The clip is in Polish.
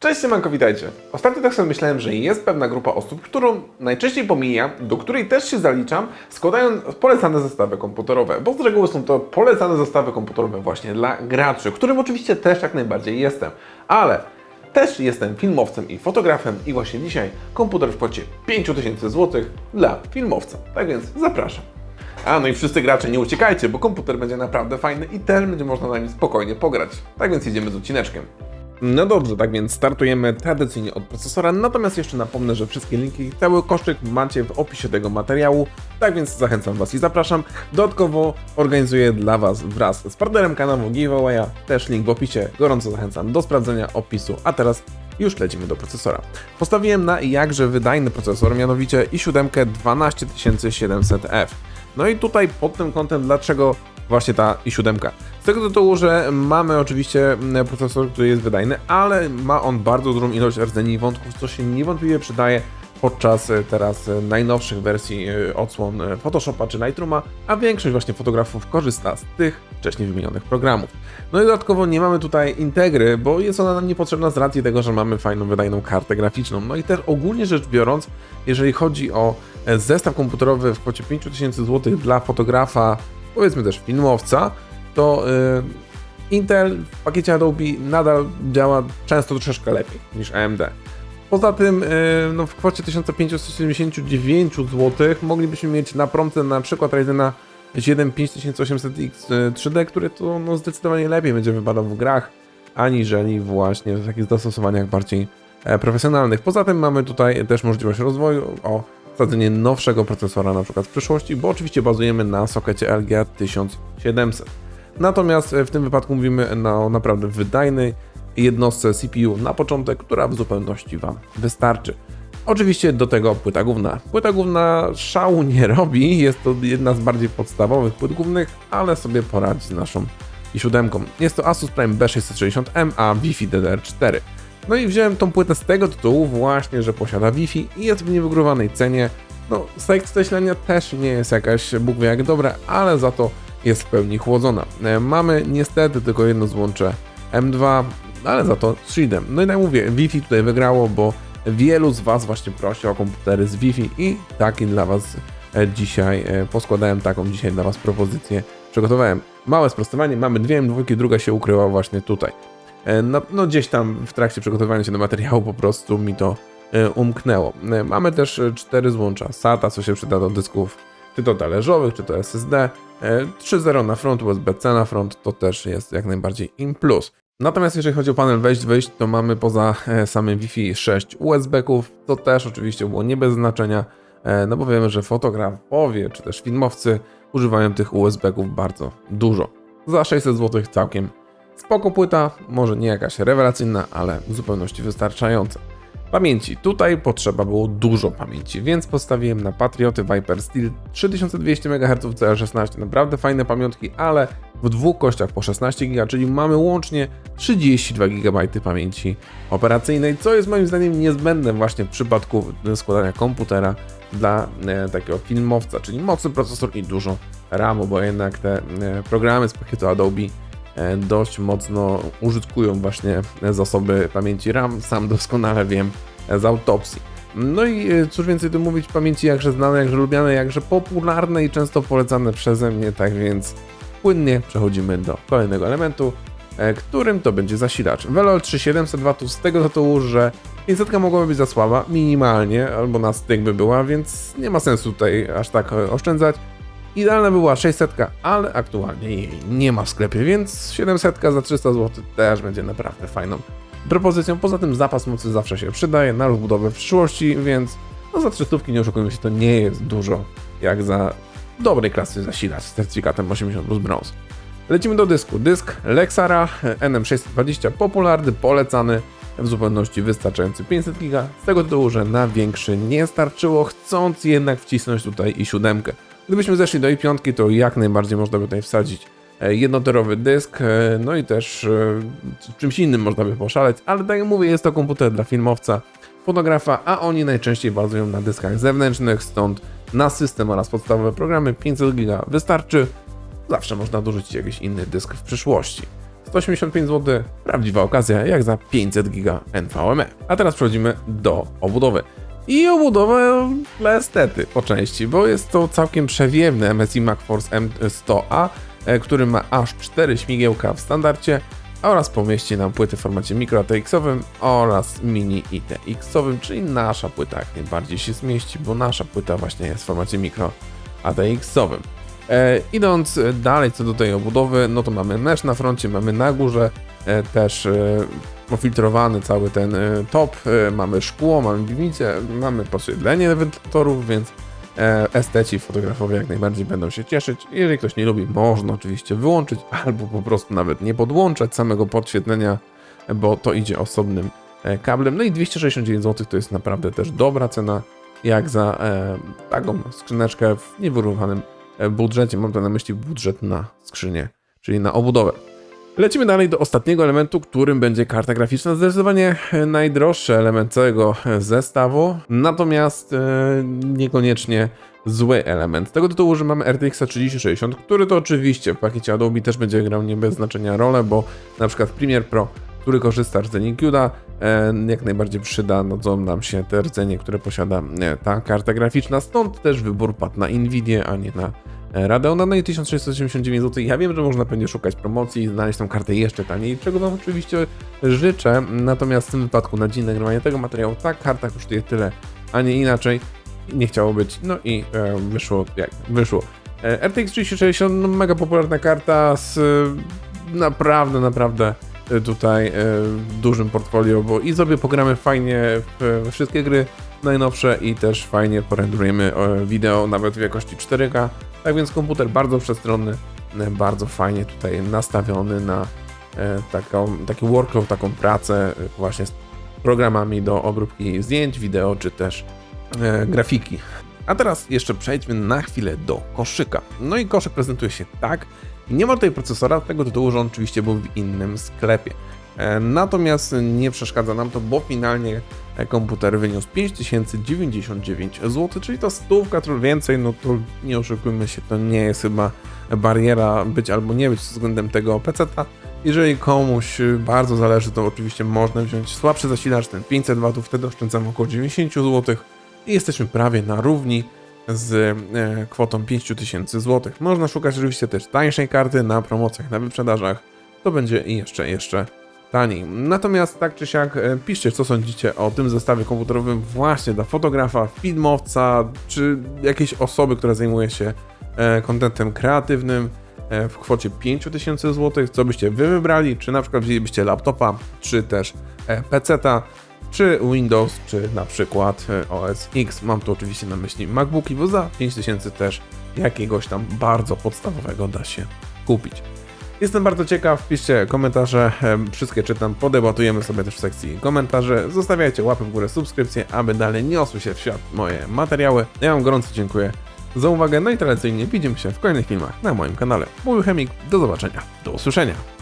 Cześć, siemanko, witajcie. Ostatnio tak sobie myślałem, że jest pewna grupa osób, którą najczęściej pomija, do której też się zaliczam, składając polecane zestawy komputerowe, bo z reguły są to polecane zestawy komputerowe właśnie dla graczy, którym oczywiście też jak najbardziej jestem, ale też jestem filmowcem i fotografem i właśnie dzisiaj komputer w kwocie 5000 zł dla filmowca. Tak więc zapraszam. A no i wszyscy gracze nie uciekajcie, bo komputer będzie naprawdę fajny i też będzie można na nim spokojnie pograć. Tak więc jedziemy z odcineczkiem. No dobrze, tak więc startujemy tradycyjnie od procesora, natomiast jeszcze napomnę, że wszystkie linki i cały koszyk macie w opisie tego materiału, tak więc zachęcam Was i zapraszam. Dodatkowo organizuję dla Was wraz z partnerem kanału giveawaya, też link w opisie, gorąco zachęcam do sprawdzenia opisu, a teraz już lecimy do procesora. Postawiłem na jakże wydajny procesor, mianowicie i7 12700F. No i tutaj pod tym kątem, dlaczego właśnie ta i7? Z tego tytułu, że mamy oczywiście mm, procesor, który jest wydajny, ale ma on bardzo dużą ilość rdzeni i wątków, co się niewątpliwie przydaje podczas e, teraz e, najnowszych wersji e, odsłon Photoshopa czy Lightrooma, a większość właśnie fotografów korzysta z tych wcześniej wymienionych programów. No i dodatkowo nie mamy tutaj integry, bo jest ona nam niepotrzebna z racji tego, że mamy fajną, wydajną kartę graficzną. No i też ogólnie rzecz biorąc, jeżeli chodzi o zestaw komputerowy w kwocie 5000 zł dla fotografa, powiedzmy też filmowca, to y, Intel w pakiecie Adobe nadal działa często troszeczkę lepiej niż AMD. Poza tym y, no, w kwocie 1579 zł moglibyśmy mieć na promce na przykład Ryzena 7 5800X 3D, który to no, zdecydowanie lepiej będzie wypadał w grach, aniżeli właśnie w takich zastosowaniach bardziej e, profesjonalnych. Poza tym mamy tutaj też możliwość rozwoju o wsadzenie nowszego procesora na przykład w przyszłości, bo oczywiście bazujemy na sokecie LGA 1700. Natomiast e, w tym wypadku mówimy na, naprawdę wydajnej jednostce CPU na początek, która w zupełności Wam wystarczy. Oczywiście do tego płyta główna. Płyta główna szału nie robi, jest to jedna z bardziej podstawowych płyt głównych, ale sobie poradzi z naszą i7. Jest to Asus Prime B660M, a Wi-Fi DDR4. No i wziąłem tą płytę z tego tytułu właśnie, że posiada Wi-Fi i jest w niewygórowanej cenie. No, sekcja zasilania też nie jest jakaś Bóg wie jak dobra, ale za to jest w pełni chłodzona. E, Mamy niestety tylko jedno złącze M2, ale za to z Shieldem. No i tak mówię, Wi-Fi tutaj wygrało, bo wielu z Was właśnie prosi o komputery z Wi-Fi i taki dla Was e, dzisiaj e, poskładałem taką dzisiaj dla Was propozycję. Przygotowałem małe sprostowanie, mamy dwie M2, druga się ukryła właśnie tutaj. E, No, no gdzieś tam w trakcie przygotowywania się do materiału po prostu mi to e, umknęło. E, Mamy też cztery złącza SATA, co się przyda do dysków czy to talerzowych, czy to SSD. E, 3.0 na front, USB-C na front, to też jest jak najbardziej in plus. Natomiast jeżeli chodzi o panel wejść-wyjść, to mamy poza samym Wi-Fi 6 USB-ków, to też oczywiście było nie bez znaczenia, no bo wiemy, że fotografowie czy też filmowcy używają tych USB-ków bardzo dużo. Za 600 zł całkiem spoko płyta, może nie jakaś rewelacyjna, ale w zupełności wystarczająca. Pamięci. Tutaj potrzeba było dużo pamięci, więc postawiłem na Patrioty Viper Steel 3200 MHz CL16. Naprawdę fajne pamiątki, ale w dwóch kościach po 16 GB, czyli mamy łącznie 32 GB pamięci operacyjnej, co jest moim zdaniem niezbędne właśnie w przypadku składania komputera dla e, takiego filmowca, czyli mocny procesor i dużo RAMu, bo jednak te e, programy z pakietu Adobe dość mocno użytkują właśnie zasoby pamięci RAM, sam doskonale wiem e, z autopsji. No i e, cóż więcej tu mówić, pamięci jakże znane, jakże lubiane, jakże popularne i często polecane przeze mnie, tak więc płynnie przechodzimy do kolejnego elementu, e, którym to będzie zasilacz. Velol 3700 W z tego tytułu, że 500 mogłaby być za słaba, minimalnie, albo na styk by była, więc nie ma sensu tutaj aż tak e, oszczędzać. Idealna by była 600, ale aktualnie jej nie ma w sklepie, więc 700 za 300 zł też będzie naprawdę fajną propozycją. Poza tym zapas mocy zawsze się przydaje na rozbudowę w przyszłości, więc no za 300 nie oszukujmy się, to nie jest dużo jak za dobrej klasy zasilacz z certyfikatem 80 plus brąz. Lecimy do dysku. Dysk Lexara NM620 popularny, polecany, w zupełności wystarczający 500 GB, z tego tytułu, że na większy nie starczyło, chcąc jednak wcisnąć tutaj i siódemkę. Gdybyśmy zeszli do i5, to jak najbardziej można by tutaj wsadzić e, jednotorowy dysk, e, no i też e, czymś innym można by poszaleć, ale tak jak mówię, jest to komputer dla filmowca, fotografa, a oni najczęściej bazują na dyskach zewnętrznych, stąd na system oraz podstawowe programy 500 GB wystarczy, zawsze można dorzucić jakiś inny dysk w przyszłości. 185 zł, prawdziwa okazja jak za 500 giga NVMe. A teraz przechodzimy do obudowy. I obudowę dla estety po części, bo jest to całkiem przewiewny MSI MacForce M100A, e, który ma aż 4 śmigiełka w standardzie oraz pomieści nam płyty w formacie mikro ATX-owym oraz mini ITX-owym, czyli nasza płyta jak najbardziej się zmieści, bo nasza płyta właśnie jest w formacie mikro ATX-owym. E, idąc dalej co do tej obudowy, no to mamy mesh na froncie, mamy na górze e, też e, pofiltrowany cały ten e, top, e, mamy szkło, mamy piwnicę, mamy podświetlenie wentylatorów, więc e, esteci, fotografowie jak najbardziej będą się cieszyć. Jeżeli ktoś nie lubi, można oczywiście wyłączyć albo po prostu nawet nie podłączać samego podświetlenia, bo to idzie osobnym kablem. No i 269 zł to jest naprawdę też dobra cena, jak za taką skrzyneczkę w niewyrównanym budżecie. Mam tu na myśli budżet na skrzynię, czyli na obudowę. Lecimy dalej do ostatniego elementu, którym będzie karta graficzna. Zdecydowanie e, najdroższy element całego e, zestawu, natomiast e, niekoniecznie zły element. Z tego tytułu, że mamy RTX 3060, który to oczywiście w pakiecie Adobe też będzie grał nie bez znaczenia rolę, bo na przykład Premiere Pro, który korzysta z rdzeni e, jak najbardziej przydadzą nam się te rdzenie, które posiada ta karta graficzna. Stąd też wybór padł na Nvidia, a nie na e, Radeona. No i 1689 zł. Ja wiem, że można będzie szukać promocji znaleźć tą kartę jeszcze taniej, czego Wam oczywiście życzę. Natomiast w tym wypadku na dzień nagrywania tego materiału ta karta kosztuje tyle, a nie inaczej. Nie chciało być. No i e, wyszło jak wyszło. E, RTX 3060 no, mega popularna karta z e, naprawdę, naprawdę e, tutaj e, dużym portfolio, bo i sobie pogramy fajnie wszystkie gry najnowsze i też fajnie porendrujemy e, wideo nawet w jakości 4K. Tak więc komputer bardzo przestronny, e, bardzo fajnie tutaj nastawiony na e, taką, taki workflow, taką pracę e, właśnie z programami do obróbki zdjęć, wideo czy też grafiki. A teraz jeszcze przejdźmy na chwilę do koszyka. No i koszyk prezentuje się tak. Nie ma tutaj procesora, tego tytułu, że on oczywiście był w innym sklepie. Natomiast nie przeszkadza nam to, bo finalnie komputer wyniósł 5099 zł, czyli to stówka, trochę więcej, no to nie oszukujmy się, to nie jest chyba bariera być albo nie być względem tego PC-ta. Jeżeli komuś y, bardzo zależy, to oczywiście można wziąć słabszy zasilacz, ten 500 W, wtedy oszczędzamy około 90 zł i jesteśmy prawie na równi z e, kwotą 5000 zł. Można szukać oczywiście też tańszej karty na promocjach, na wyprzedażach. To będzie jeszcze, jeszcze taniej. Natomiast tak czy siak e, piszcie co sądzicie o tym zestawie komputerowym właśnie dla fotografa, filmowca czy jakiejś osoby, która zajmuje się e, kontentem kreatywnym e, w kwocie 5000 zł. Co byście wy wybrali? Czy na przykład wzięlibyście laptopa, czy też PC-ta, czy Windows, czy na przykład OS X. Mam tu oczywiście na myśli MacBooki, bo za 5000 też jakiegoś tam bardzo podstawowego da się kupić. Jestem bardzo ciekaw, piszcie komentarze, em, wszystkie czytam, podebatujemy sobie też w sekcji komentarzy. Zostawiajcie łapy w górę, subskrypcje, aby dalej niosły się w świat moje materiały. Ja Wam gorąco dziękuję za uwagę, no i tradycyjnie widzimy się w kolejnych filmach na moim kanale. Mówił Chemik, do zobaczenia, do usłyszenia.